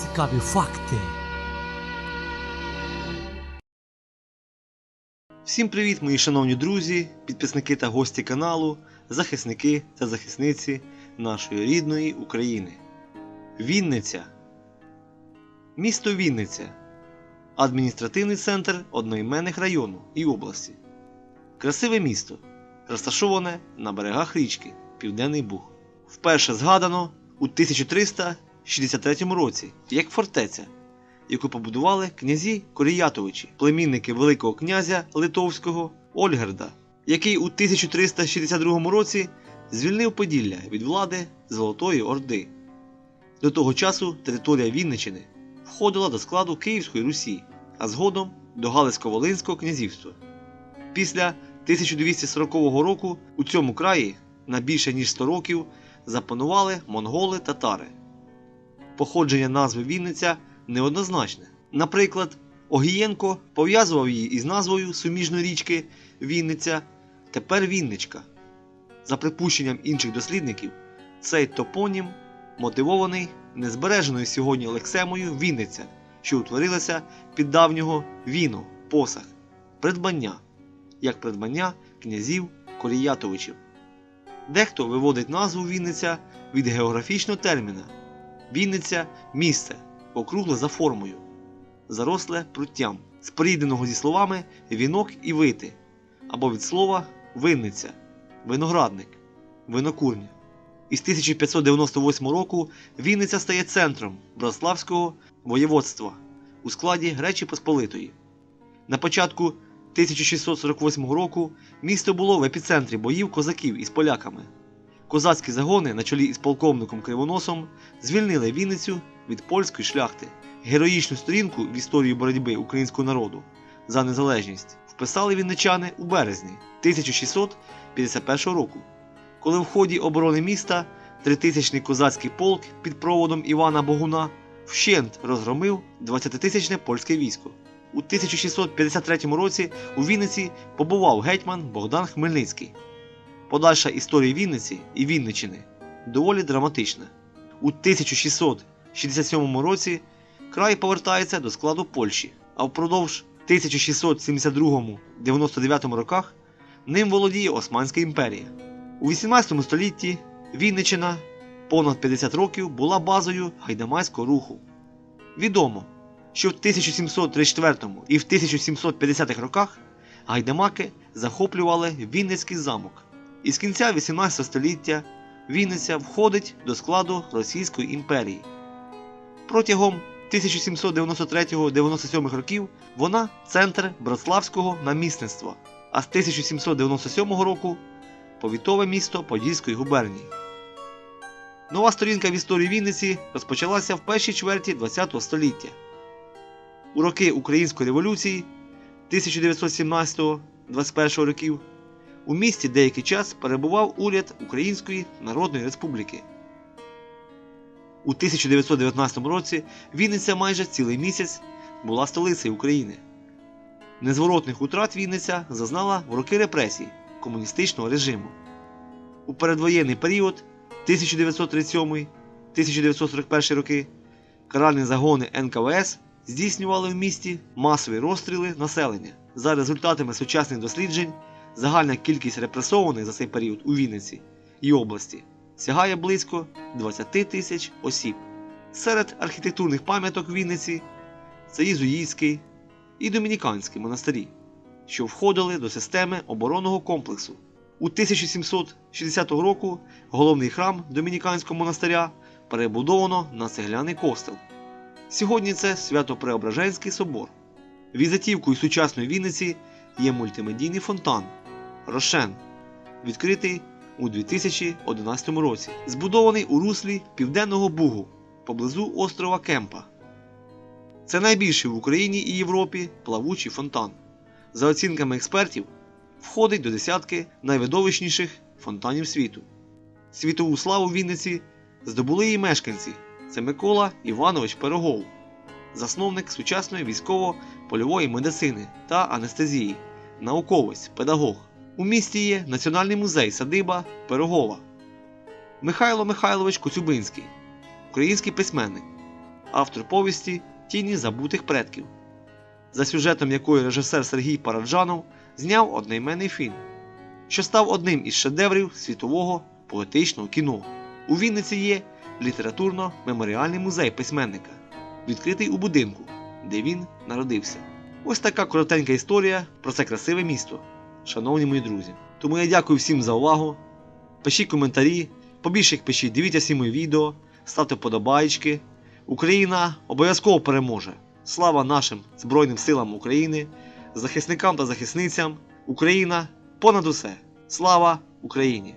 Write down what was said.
Цікаві факти. Всім привіт, мої шановні друзі, підписники та гості каналу, захисники та захисниці нашої рідної України. Вінниця. Місто Вінниця. Адміністративний центр одноіменних району і області. Красиве місто, розташоване на берегах річки Південний Буг. Вперше згадано у 1363 році як фортеця, яку побудували князі Коріятовичі, племінники Великого князя Литовського Ольгерда, який у 1362 році звільнив Поділля від влади Золотої Орди. До того часу територія Вінничини входила до складу Київської Русі, а згодом до Галицько-Волинського князівства. Після 1240 року у цьому краї на більше ніж 100 років запанували монголи-татари. Походження назви Вінниця неоднозначне. Наприклад, Огієнко пов'язував її із назвою суміжної річки Вінниця, тепер Вінничка. За припущенням інших дослідників, цей топонім мотивований незбереженою сьогодні лексемою Вінниця, що утворилася під давнього віно, посах, придбання, як придбання князів Коріятовичів. Дехто виводить назву Вінниця від географічного терміна Вінниця місце, округле за формою, заросле пруттям, спорідненого зі словами вінок і вити, або від слова винниця, виноградник, винокурня. Із 1598 року Вінниця стає центром Братславського воєводства у складі Гречі Посполитої. На початку 1648 року місто було в епіцентрі боїв козаків із поляками. Козацькі загони на чолі із полковником Кривоносом звільнили Вінницю від польської шляхти. Героїчну сторінку в історії боротьби українського народу за незалежність вписали вінничани у березні 1651 року, коли в ході оборони міста тритисячний козацький полк під проводом Івана Богуна вщент розгромив 20-тисячне польське військо. У 1653 році у Вінниці побував гетьман Богдан Хмельницький. Подальша історія Вінниці і Вінничини доволі драматична. У 1667 році край повертається до складу Польщі, а впродовж 1672-99 роках ним володіє Османська імперія. У 18 столітті Вінничина понад 50 років була базою гайдамацького руху. Відомо, що в 1734 і в 1750-х роках гайдамаки захоплювали Вінницький замок. Із кінця 18 століття Вінниця входить до складу Російської імперії. Протягом 1793-97 років вона центр братславського намісництва, а з 1797 року повітове місто Подільської губернії. Нова сторінка в історії Вінниці розпочалася в першій чверті ХХ століття. У роки Української революції 1917-21 років у місті деякий час перебував уряд Української Народної Республіки. У 1919 році Вінниця майже цілий місяць була столицею України. Незворотних утрат Вінниця зазнала в роки репресій комуністичного режиму. У передвоєнний період 1937-1941 роки каральні загони НКВС здійснювали в місті масові розстріли населення. За результатами сучасних досліджень, загальна кількість репресованих за цей період у Вінниці і області сягає близько 20 тисяч осіб. Серед архітектурних пам'яток Вінниці це Єзуїтський і Домініканський монастирі, що входили до системи оборонного комплексу. У 1760 року головний храм Домініканського монастиря перебудовано на цегляний костел. Сьогодні це Свято-Преображенський собор. Візитівкою сучасної Вінниці є мультимедійний фонтан Рошен, відкритий у 2011 році, збудований у руслі Південного Бугу поблизу острова Кемпа. Це найбільший в Україні і Європі плавучий фонтан. За оцінками експертів, входить до десятки найвидовищніших фонтанів світу. Світову славу Вінниці здобули її мешканці. Це Микола Іванович Пирогов, засновник сучасної військово-польової медицини та анестезії, науковець, педагог. У місті є Національний музей садиба Пирогова. Михайло Михайлович Коцюбинський, український письменник. автор повісті Тіні забутих предків, за сюжетом якої режисер Сергій Параджанов зняв одноіменний фільм, що став одним із шедеврів світового поетичного кіно. У Вінниці є літературно-меморіальний музей письменника, відкритий у будинку, де він народився. Ось така коротенька історія про це красиве місто, шановні мої друзі. Тому я дякую всім за увагу. Пишіть коментарі, побільше їх пишіть, дивіться всі мої відео, ставте вподобайки. Україна обов'язково переможе. Слава нашим Збройним силам України, захисникам та захисницям. Україна понад усе. Слава Україні!